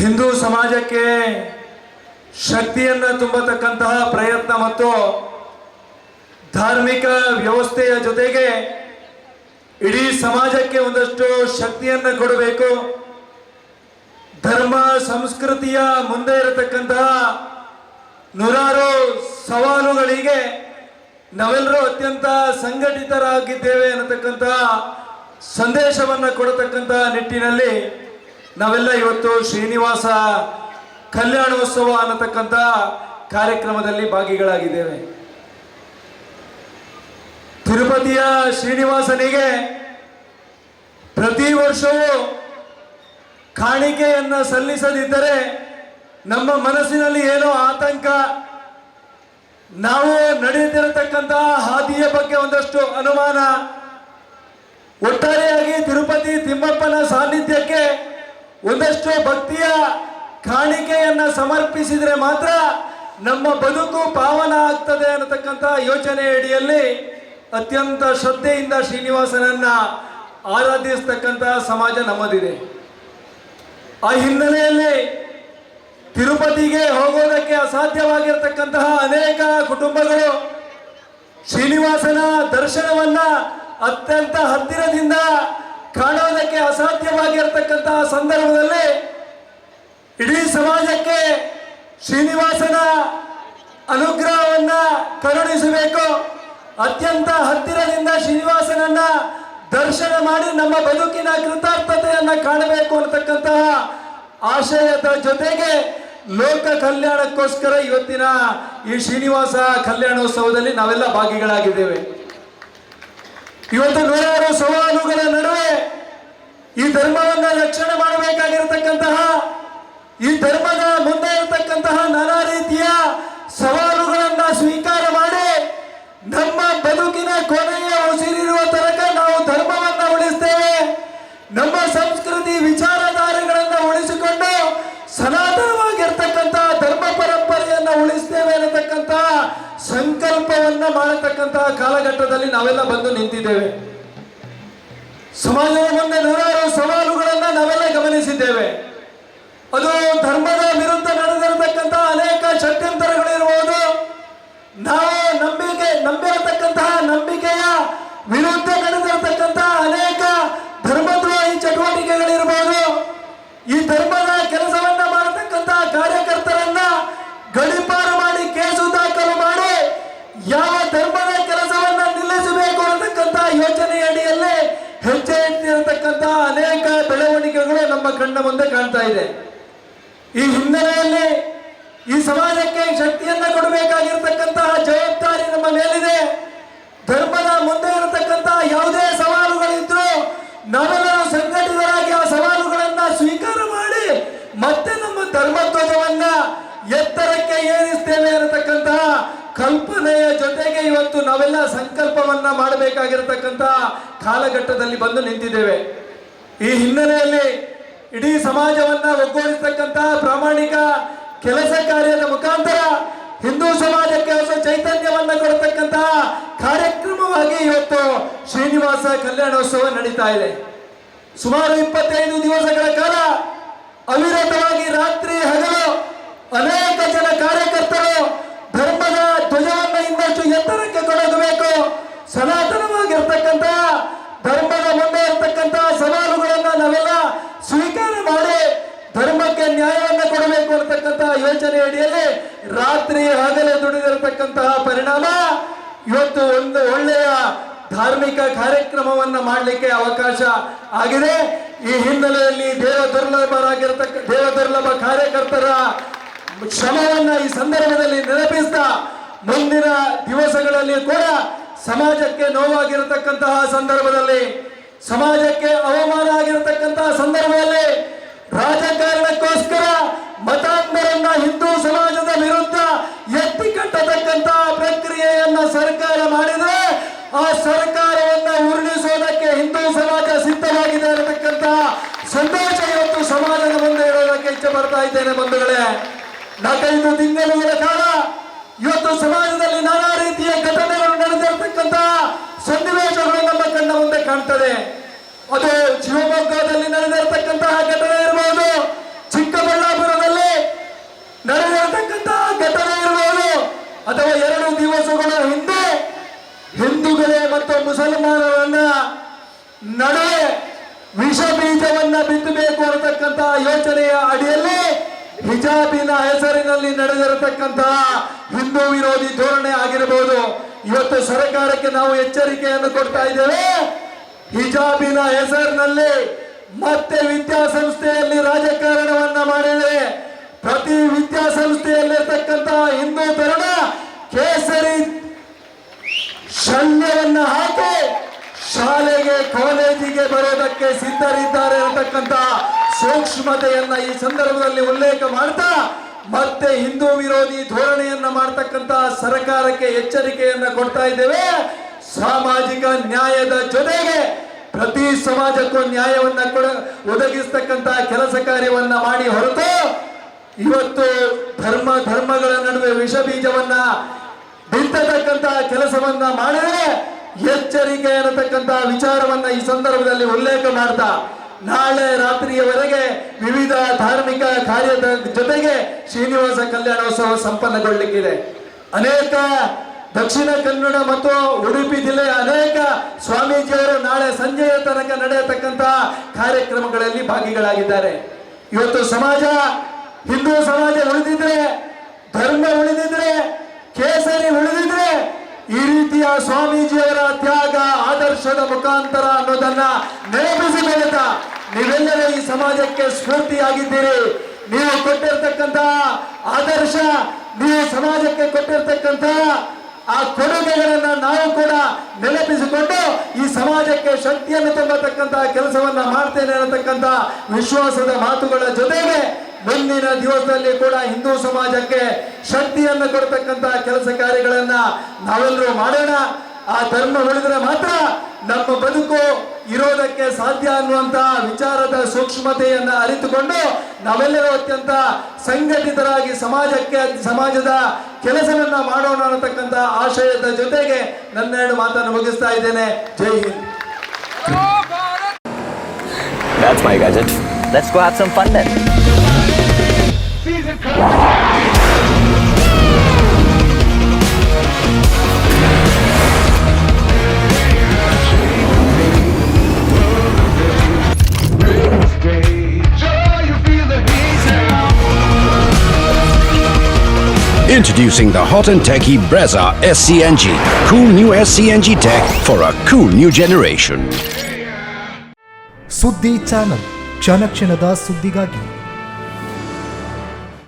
ಹಿಂದೂ ಸಮಾಜಕ್ಕೆ ಶಕ್ತಿಯನ್ನು ತುಂಬತಕ್ಕಂತಹ ಪ್ರಯತ್ನ ಮತ್ತು ಧಾರ್ಮಿಕ ವ್ಯವಸ್ಥೆಯ ಜೊತೆಗೆ ಇಡೀ ಸಮಾಜಕ್ಕೆ ಒಂದಷ್ಟು ಶಕ್ತಿಯನ್ನು ಕೊಡಬೇಕು. ಧರ್ಮ, ಸಂಸ್ಕೃತಿಯ ಮುಂದೆ ಇರತಕ್ಕಂತಹ ನೂರಾರು ಸವಾಲುಗಳಿಗೆ ನಾವೆಲ್ಲರೂ ಅತ್ಯಂತ ಸಂಘಟಿತರಾಗಿದ್ದೇವೆ ಅನ್ನತಕ್ಕಂತಹ ಸಂದೇಶವನ್ನು ಕೊಡತಕ್ಕಂತಹ ನಿಟ್ಟಿನಲ್ಲಿ ನಾವೆಲ್ಲ ಇವತ್ತು ಶ್ರೀನಿವಾಸ ಕಲ್ಯಾಣೋತ್ಸವ ಅನ್ನತಕ್ಕಂಥ ಕಾರ್ಯಕ್ರಮದಲ್ಲಿ ಭಾಗಿಗಳಾಗಿದ್ದೇವೆ. ತಿರುಪತಿಯ ಶ್ರೀನಿವಾಸನಿಗೆ ಪ್ರತಿ ವರ್ಷವೂ ಕಾಣಿಕೆಯನ್ನು ಸಲ್ಲಿಸದಿದ್ದರೆ ನಮ್ಮ ಮನಸ್ಸಿನಲ್ಲಿ ಏನೋ ಆತಂಕ, ನಾವು ನಡೆಯುತ್ತಿರತಕ್ಕಂತಹ ಹಾದಿಯ ಬಗ್ಗೆ ಒಂದಷ್ಟು ಅನುಮಾನ. ಒಟ್ಟಾರೆಯಾಗಿ ತಿರುಪತಿ ತಿಮ್ಮಪ್ಪನ ಸಾನ್ನಿಧ್ಯಕ್ಕೆ ಒಂದಷ್ಟು ಭಕ್ತಿಯ ಕಾಣಿಕೆಯನ್ನ ಸಮರ್ಪಿಸಿದರೆ ಮಾತ್ರ ನಮ್ಮ ಬದುಕು ಪಾವನ ಆಗ್ತದೆ ಅನ್ನತಕ್ಕಂಥ ಯೋಚನೆ ಅಡಿಯಲ್ಲಿ ಅತ್ಯಂತ ಶ್ರದ್ಧೆಯಿಂದ ಶ್ರೀನಿವಾಸನನ್ನ ಆರಾಧಿಸ್ತಕ್ಕಂತಹ ಸಮಾಜ ನಮ್ಮದಿದೆ. ಆ ಹಿನ್ನೆಲೆಯಲ್ಲಿ ತಿರುಪತಿಗೆ ಹೋಗೋದಕ್ಕೆ ಅಸಾಧ್ಯವಾಗಿರ್ತಕ್ಕಂತಹ ಅನೇಕ ಕುಟುಂಬಗಳು ಶ್ರೀನಿವಾಸನ ದರ್ಶನವನ್ನ ಅತ್ಯಂತ ಹತ್ತಿರದಿಂದ ಕಾಣೋದಕ್ಕೆ ಅಸಾಧ್ಯವಾಗಿರ್ತಕ್ಕಂತಹ ಸಂದರ್ಭದಲ್ಲಿ ಇಡೀ ಸಮಾಜಕ್ಕೆ ಶ್ರೀನಿವಾಸನ ಅನುಗ್ರಹವನ್ನ ಕರುಣಿಸಬೇಕು. ಅತ್ಯಂತ ಹತ್ತಿರದಿಂದ ಶ್ರೀನಿವಾಸನನ್ನ ದರ್ಶನ ಮಾಡಿ ನಮ್ಮ ಬದುಕಿನ ಕೃತಾರ್ಥತೆಯನ್ನ ಕಾಣಬೇಕು ಅನ್ನತಕ್ಕಂತಹ ಆಶಯದ ಜೊತೆಗೆ ಲೋಕ ಕಲ್ಯಾಣಕ್ಕೋಸ್ಕರ ಇವತ್ತಿನ ಈ ಶ್ರೀನಿವಾಸ ಕಲ್ಯಾಣೋತ್ಸವದಲ್ಲಿ ನಾವೆಲ್ಲ ಭಾಗಿಗಳಾಗಿದ್ದೇವೆ. ಇವತ್ತು ನೂರಾರು ಸವಾಲುಗಳ ನಡುವೆ ಈ ಧರ್ಮವನ್ನು ರಕ್ಷಣೆ ಮಾಡಬೇಕಾಗಿರತಕ್ಕಂತಹ, ಈ ಧರ್ಮದ ಮುಂದೆ ಇರತಕ್ಕಂತಹ ನಾನಾ ರೀತಿಯ ಸವಾಲುಗಳನ್ನ ಸ್ವೀಕಾರ ಮಾಡಿ ನಮ್ಮ ಬದುಕಿನ ಕೊನೆಯ ಉಸಿರಿರುವ ತನಕ ನಾವು ಧರ್ಮವನ್ನ ಉಳಿಸ್ತೇವೆ. ನಮ್ಮ ಸಂಸ್ಕೃತಿ ವಿಚಾರಧಾರೆಗಳನ್ನ ಉಳಿಸಿಕೊಂಡು ಸನಾತನವಾಗಿರ್ತಕ್ಕಂತಹ ಸಂಕಲ್ಪವನ್ನ ಮಾಡತಕ್ಕಂತಹ ಕಾಲಘಟ್ಟದಲ್ಲಿ ನಾವೆಲ್ಲ ಬಂದು ನಿಂತಿದ್ದೇವೆ. ಸಮಾಜದ ಮುಂದೆ ನೂರಾರು ಸವಾಲುಗಳನ್ನ ನಾವೆಲ್ಲ ಗಮನಿಸಿದ್ದೇವೆ. ಅದು ಧರ್ಮದ ವಿರುದ್ಧ ನಡೆದಿರತಕ್ಕಂತಹ ಅನೇಕ ಷಡ್ಯಂತರಗಳಿರ್ಬೋದು ನಾವು ನಂಬಿಕೆ ನಂಬಿರತಕ್ಕಂತಹ ನಂಬಿಕೆಯ ವಿರುದ್ಧ ನಡೆದಿರತಕ್ಕಂತಹ ಅನೇಕ ಧರ್ಮದ್ರೋಹಿ ಚಟುವಟಿಕೆಗಳಿರ್ಬೋದು ಈ ಧರ್ಮದ ಕೆಲಸವನ್ನ ಮಾಡತಕ್ಕಂತಹ ಕಾರ್ಯಕರ್ತರನ್ನ ಗಡಿಪಾರು ಮಾಡಿ ಕೇಸು ದಾಖಲು ಮಾಡಿ ಯಾವ ಧರ್ಮದ ಕೆಲಸವನ್ನ ನಿಲ್ಲಿಸಬೇಕು ಅನ್ನತಕ್ಕಂತಹ ಯೋಚನೆ ಅಡಿಯಲ್ಲಿ ಹೆಜ್ಜೆ ಇಟ್ಟಿರತಕ್ಕಂತಹ ಅನೇಕ ಬೆಳವಣಿಗೆಗಳು ನಮ್ಮ ಕಣ್ಣ ಮುಂದೆ ಕಾಣ್ತಾ ಇದೆ. ಈ ಹಿನ್ನೆಲೆಯಲ್ಲಿ ಈ ಸಮಾಜಕ್ಕೆ ಶಕ್ತಿಯನ್ನ ಕೊಡಬೇಕಾಗಿರ್ತಕ್ಕಂತಹ ಜವಾಬ್ದಾರಿ ನಮ್ಮ ಮೇಲಿದೆ. ಧರ್ಮದ ಮುಂದೆ ಇರತಕ್ಕಂತಹ ಯಾವುದೇ ಸವಾಲುಗಳಿದ್ರು ನಾವೆಲ್ಲರೂ ಸಂಘಟಿತರಾಗಿ ಆ ಸವಾಲುಗಳನ್ನ ಸ್ವೀಕಾರ ಮಾಡಿ ಮತ್ತೆ ನಮ್ಮ ಧರ್ಮಧ್ವಜವನ್ನ ಎತ್ತರಕ್ಕೆ ಏರಿಸ್ತೇವೆ ಅನ್ನತಕ್ಕಂತಹ ಕಲ್ಪನೆಯ ಜೊತೆಗೆ ಇವತ್ತು ನಾವೆಲ್ಲ ಸಂಕಲ್ಪವನ್ನ ಮಾಡಬೇಕಾಗಿರತಕ್ಕಂತ ಕಾಲಘಟ್ಟದಲ್ಲಿ ಬಂದು ನಿಂತಿದ್ದೇವೆ. ಈ ಹಿನ್ನೆಲೆಯಲ್ಲಿ ಇಡೀ ಸಮಾಜವನ್ನ ಒಗ್ಗೂಡಿಸತಕ್ಕಂತಹ ಪ್ರಾಮಾಣಿಕ ಕೆಲಸ ಕಾರ್ಯದ ಮುಖಾಂತರ ಹಿಂದೂ ಸಮಾಜಕ್ಕೆ ಹೊಸ ಚೈತನ್ಯವನ್ನ ಕೊಡತಕ್ಕಂತಹ ಕಾರ್ಯಕ್ರಮವಾಗಿ ಇವತ್ತು ಶ್ರೀನಿವಾಸ ಕಲ್ಯಾಣೋತ್ಸವ ನಡೀತಾ ಇದೆ. ಸುಮಾರು ಇಪ್ಪತ್ತೈದು ದಿವಸಗಳ ಕಾಲ ಅವಿರತವಾಗಿ ರಾತ್ರಿ ಹಗಲು ಅನೇಕ ಜನ ಕಾರ್ಯಕರ್ತರು ಧರ್ಮದ ಧ್ವಜವನ್ನ ಇನ್ನಷ್ಟು ಎತ್ತರಕ್ಕೆ ಕೊಂಡೊಯ್ಯಬೇಕು ಸನಾತನವಾಗಿರ್ತಕ್ಕಂಥ ಧರ್ಮದ ಮುಂದೆ ಇರ್ತಕ್ಕಂಥ ಸವಾಲುಗಳನ್ನ ನಾವೆಲ್ಲ ಸ್ವೀಕಾರ ಮಾಡಿ ಧರ್ಮಕ್ಕೆ ನ್ಯಾಯವನ್ನ ಕೊಡಬೇಕು ಯೋಚನೆ ಅಡಿಯಲ್ಲಿ ರಾತ್ರಿ ಹಗಲು ದುಡಿದಿರತಕ್ಕಂತಹ ಪರಿಣಾಮ ಇವತ್ತು ಒಂದು ಒಳ್ಳೆಯ ಧಾರ್ಮಿಕ ಕಾರ್ಯಕ್ರಮವನ್ನ ಮಾಡಲಿಕ್ಕೆ ಅವಕಾಶ ಆಗಿದೆ. ಈ ಹಿನ್ನೆಲೆಯಲ್ಲಿ ದೇವ ದುರ್ಲಭರಾಗಿರತಕ್ಕ, ದೇವ ದುರ್ಲಭ ಕಾರ್ಯಕರ್ತರ ಶ್ರಮವನ್ನ ಈ ಸಂದರ್ಭದಲ್ಲಿ ನೆನಪಿಸ್ತಾ ಮುಂದಿನ ದಿವಸಗಳಲ್ಲಿ ಕೂಡ ಸಮಾಜಕ್ಕೆ ನೋವಾಗಿರತಕ್ಕಂತಹ ಸಂದರ್ಭದಲ್ಲಿ, ಸಮಾಜಕ್ಕೆ ಅವಮಾನ ಆಗಿರತಕ್ಕಂತಹ ಸಂದರ್ಭದಲ್ಲಿ ರಾಜಕಾರಣಕ್ಕೋಸ್ಕರ ಮತಾಂಧರನ್ನ ಮಾಡಿದ್ರೆ ಆ ಸರ್ಕಾರವನ್ನ ಉರುಳಿಸೋದಕ್ಕೆ ಹಿಂದೂ ಸಮಾಜ ಸಿದ್ಧವಾಗಿದೆ ಅನ್ನತಕ್ಕಂತ ಸಂತೋಷ ಇವತ್ತು ಸಮಾಜದ ಮುಂದೆ ಇಡೋದಕ್ಕೆ ಇಚ್ಛೆ ಬರ್ತಾ ಇದ್ದೇನೆ ಬಂಧುಗಳೇ. ನಾಲ್ಕೈದು ತಿಂಗಳುಗಳ ಕಾಲ ಇವತ್ತು ಸಮಾಜದಲ್ಲಿ ನಾನಾ ರೀತಿಯ ಘಟನೆಗಳು ನಡೆದಿರತಕ್ಕಂತ ಸನ್ನಿವೇಶಗಳು ನಮ್ಮ ಕಣ್ಣ ಮುಂದೆ ಕಾಣ್ತದೆ. ಅದು ಶಿವಮೊಗ್ಗದಲ್ಲಿ ನಡೆದಿರತಕ್ಕಂತಹ ಘಟನೆ ಇರಬಹುದು ಚಿಕ್ಕಬಳ್ಳಾಪುರದಲ್ಲಿ ನಡೆದಿರತಕ್ಕಂತಹ ಘಟನೆ ಇರಬಹುದು ಅಥವಾ ಎರಡು ದಿವಸಗಳ ಹಿಂದೆ ಹಿಂದೂಗಳೇ ಮತ್ತು ಮುಸಲ್ಮಾನರನ್ನ ನಡುವೆ ವಿಷ ಬೀಜವನ್ನ ಬಿತ್ತಬೇಕು ಅನ್ನತಕ್ಕಂತಹ ಯೋಚನೆಯ ಅಡಿಯಲ್ಲಿ ಹಿಜಾಬಿನ ಹೆಸರಿನಲ್ಲಿ ನಡೆದಿರತಕ್ಕಂತಹ ಹಿಂದೂ ವಿರೋಧಿ ಧೋರಣೆ ಆಗಿರಬಹುದು. ಇವತ್ತು ಸರ್ಕಾರಕ್ಕೆ ನಾವು ಎಚ್ಚರಿಕೆಯನ್ನು ಕೊಡ್ತಾ ಇದ್ದೇವೆ. ಹಿಜಾಬಿನ ಹೆಸರಿನಲ್ಲಿ ಮತ್ತೆ ವಿದ್ಯಾಸಂಸ್ಥೆಯಲ್ಲಿ ರಾಜಕಾರಣವನ್ನ ಮಾಡಿದೆ ಪ್ರತಿ ವಿದ್ಯಾಸಂಸ್ಥೆಯಲ್ಲಿರ್ತಕ್ಕಂತಹ ಹಿಂದೂ ತರಣ ಕೇಸರಿ ಶಲ್ಯವನ್ನ ಹಾಕಿ ಶಾಲೆಗೆ ಕಾಲೇಜಿಗೆ ಬರೋದಕ್ಕೆ ಸಿದ್ಧರಿದ್ದಾರೆ ಅಂತಕ್ಕಂತ ಸೂಕ್ಷ್ಮತೆಯನ್ನ ಈ ಸಂದರ್ಭದಲ್ಲಿ ಉಲ್ಲೇಖ ಮಾಡ್ತಾ, ಮತ್ತೆ ಹಿಂದೂ ವಿರೋಧಿ ಧೋರಣೆಯನ್ನ ಮಾಡ್ತಕ್ಕಂತ ಸರ್ಕಾರಕ್ಕೆ ಎಚ್ಚರಿಕೆಯನ್ನ ಕೊಡ್ತಾ ಇದ್ದೇವೆ. ಸಾಮಾಜಿಕ ನ್ಯಾಯದ ಜೊತೆಗೆ ಪ್ರತಿ ಸಮಾಜಕ್ಕೂ ನ್ಯಾಯವನ್ನ ಕೊಡ ಒದಗಿಸ್ತಕ್ಕಂತ ಕೆಲಸ ಕಾರ್ಯವನ್ನ ಮಾಡಿ ಹೊರತು, ಇವತ್ತು ಧರ್ಮ ಧರ್ಮಗಳ ನಡುವೆ ವಿಷ ಬೀಜವನ್ನ ಬಿತ್ತತಕ್ಕಂತ ಕೆಲಸವನ್ನ ಮಾಡಿದ್ರೆ ಎಚ್ಚರಿಕೆ ಅನ್ನತಕ್ಕಂತಹ ವಿಚಾರವನ್ನ ಈ ಸಂದರ್ಭದಲ್ಲಿ ಉಲ್ಲೇಖ ಮಾಡ್ತಾ, ನಾಳೆ ರಾತ್ರಿಯವರೆಗೆ ವಿವಿಧ ಧಾರ್ಮಿಕ ಕಾರ್ಯದ ಜೊತೆಗೆ ಶ್ರೀನಿವಾಸ ಕಲ್ಯಾಣೋತ್ಸವ ಸಂಪನ್ನಗೊಳ್ಳಲಿಕ್ಕಿದೆ ಅನೇಕ ದಕ್ಷಿಣ ಕನ್ನಡ ಮತ್ತು ಉಡುಪಿ ಜಿಲ್ಲೆಯ ಅನೇಕ ಸ್ವಾಮೀಜಿಯವರು ನಾಳೆ ಸಂಜೆಯ ತನಕ ನಡೆಯತಕ್ಕಂತಹ ಕಾರ್ಯಕ್ರಮಗಳಲ್ಲಿ ಭಾಗಿಗಳಾಗಿದ್ದಾರೆ. ಇವತ್ತು ಸಮಾಜ, ಹಿಂದೂ ಸಮಾಜ ಉಳಿದಿದ್ರೆ, ಧರ್ಮ ಉಳಿದಿದ್ರೆ ಕೇಸರಿ ಉಳಿದಿದ್ರೆ ಈ ರೀತಿಯ ಸ್ವಾಮೀಜಿಯವರ ತ್ಯಾಗ, ಆದರ್ಶದ ಮುಖಾಂತರ ಅನ್ನೋದನ್ನ ನೆನಪಿಸಿಕೊಳ್ಳುತ್ತಾ ನೀವೆಲ್ಲರೂ ಈ ಸಮಾಜಕ್ಕೆ ಸ್ಫೂರ್ತಿಯಾಗಿದ್ದೀರಿ. ನೀವು ಕೊಟ್ಟಿರ್ತಕ್ಕಂತ ಆದರ್ಶ, ನೀವು ಸಮಾಜಕ್ಕೆ ಕೊಟ್ಟಿರ್ತಕ್ಕಂತ ಆ ಕೊಡುಗೆಗಳನ್ನ ನಾವು ಕೂಡ ನೆನಪಿಸಿಕೊಂಡು ಈ ಸಮಾಜಕ್ಕೆ ಶಕ್ತಿಯನ್ನು ತುಂಬತಕ್ಕಂತ ಕೆಲಸವನ್ನ ಮಾಡ್ತೇನೆ ಅನ್ನತಕ್ಕಂತ ವಿಶ್ವಾಸದ ಮಾತುಗಳ ಜೊತೆಗೆ ಮುಂದಿನ ದಿವಸದಲ್ಲಿ ಕೂಡ ಹಿಂದೂ ಸಮಾಜಕ್ಕೆ ಶಕ್ತಿಯನ್ನು ಕೊಡ್ತಕ್ಕಂತ ಕೆಲಸ ಕಾರ್ಯಗಳನ್ನ ನಾವೆಲ್ಲರೂ ಮಾಡೋಣ ಆ ಧರ್ಮ ಉಳಿದ್ರೆ ಮಾತ್ರ ನಮ್ಮ ಬದುಕು ಇರೋದಕ್ಕೆ ಸಾಧ್ಯ ಅನ್ನುವಂತ ವಿಚಾರದ ಸೂಕ್ಷ್ಮತೆಯನ್ನ ಅರಿತುಕೊಂಡು ನಾವೆಲ್ಲರೂ ಅತ್ಯಂತ ಸಂಘಟಿತರಾಗಿ ಸಮಾಜಕ್ಕೆ, ಸಮಾಜದ ಕೆಲಸವನ್ನ ಮಾಡೋಣ ಅನ್ನತಕ್ಕಂತ ಆಶಯದ ಜೊತೆಗೆ ನನ್ನೆರಡು ಮಾತನ್ನು ಮುಗಿಸ್ತಾ ಇದ್ದೇನೆ ಜೈ Hind. Let's go have some fun then. Introducing the hot and techy Brezza SCNG. Cool new SCNG tech for a cool new generation. ಸುದ್ದಿ ಚಾನಲ್ ಕ್ಷಣ ಕ್ಷಣದ ಸುದ್ದಿಗಾಗಿ